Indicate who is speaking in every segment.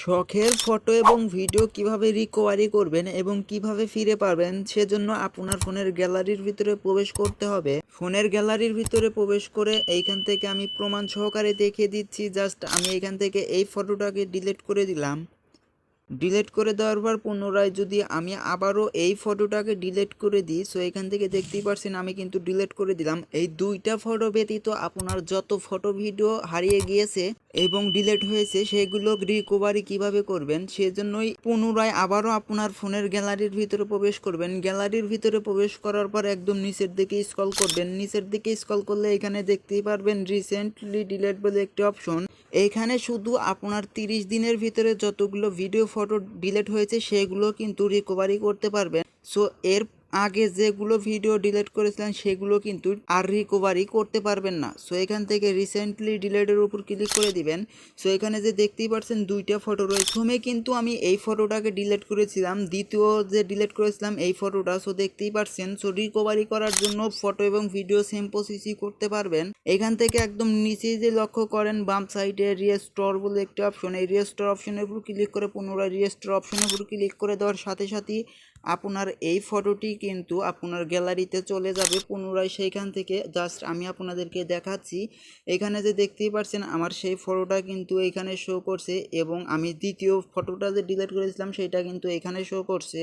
Speaker 1: শখের ফটো এবং ভিডিও কীভাবে রিকভারি করবেন এবং কীভাবে ফিরে পাবেন সেজন্য আপনার ফোনের গ্যালারির ভিতরে প্রবেশ করতে হবে। ফোনের গ্যালারির ভিতরে প্রবেশ করে এইখান থেকে আমি প্রমাণ সহকারে দেখিয়ে দিচ্ছি জাস্ট আমি এখান থেকে এই ফটোটাকে ডিলিট করে দিলাম। ডিলিট করে দেওয়ার পর পুনরায় যদি আমি আবারও এই ফটোটাকে ডিলিট করে দিই সো এখান থেকে দেখতেই পারছেন আমি কিন্তু ডিলিট করে দিলাম। এই দুইটা ফটো ব্যতীত আপনার যত ফটো ভিডিও হারিয়ে গিয়েছে এবং ডিলিট হয়েছে, সেগুলো রিকভারি কীভাবে করবেন, সেজন্যই পুনরায় আবারও আপনার ফোনের গ্যালারির ভিতরে প্রবেশ করবেন। গ্যালারির ভিতরে প্রবেশ করার পর একদম নিচের দিকে স্ক্রল করবেন। নিচের দিকে স্ক্রল করলে এখানে দেখতেই পারবেন রিসেন্টলি ডিলিট বলে একটি অপশন এইখানে শুধু আপনার তিরিশ দিনের ভিতরে যতগুলো ভিডিও ফটো ডিলেট হয়েছে সেগুলো কিন্তু রিকভারি করতে পারবেন। সো এর আগে যেগুলো ভিডিও ডিলিট করেছিলেন, সেগুলো কিন্তু আর রিকভারি করতে পারবেন না। সো এখান থেকে রিসেন্টলি ডিলেটের উপর ক্লিক করে দিবেন। সো এখানে যে দেখতেই পাচ্ছেন, দুইটা ফটো রয়েছে। প্রথমে কিন্তু আমি এই ফটোটাকে ডিলিট করেছিলাম। দ্বিতীয় যে ডিলেট করেছিলাম, এই ফটোটা সো দেখতেই পাচ্ছেন। সো রিকভারি করার জন্য ফটো এবং ভিডিও সেম প্রসেসই করতে পারবেন। এখান থেকে একদম নিচে যে লক্ষ্য করেন, বাম সাইডে রিস্টোর বলে একটি অপশন এই রিস্টোর অপশনের উপর ক্লিক করে পুনরায় রিস্টোর অপশনের উপর ক্লিক করে দেওয়ার সাথে সাথেই আপনার এই ফটোটি কিন্তু আপনার গ্যালারিতে চলে যাবে, পুনরায় সেইখান থেকে জাস্ট আমি আপনাদেরকে দেখাচ্ছি। এখানে যে দেখতেই পাচ্ছেন আমার সেই ফটোটা কিন্তু এখানে শো করছে এবং আমি দ্বিতীয় ফটোটা যে ডিলিট করেছিলাম, সেটা কিন্তু এখানে শো করছে।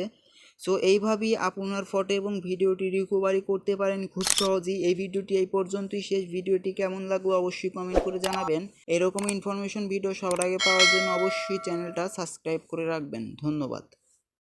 Speaker 1: সো এইভাবেই আপনার ফটো এবং ভিডিওটি রিকভারি করতে পারেন খুব সহজেই। এই ভিডিওটি এই পর্যন্তই শেষ। ভিডিওটি কেমন লাগল অবশ্যই কমেন্ট করে জানাবেন। এরকম ইনফরমেশন ভিডিও সবার আগে পাওয়ার জন্য অবশ্যই চ্যানেলটা সাবস্ক্রাইব করে রাখবেন। ধন্যবাদ।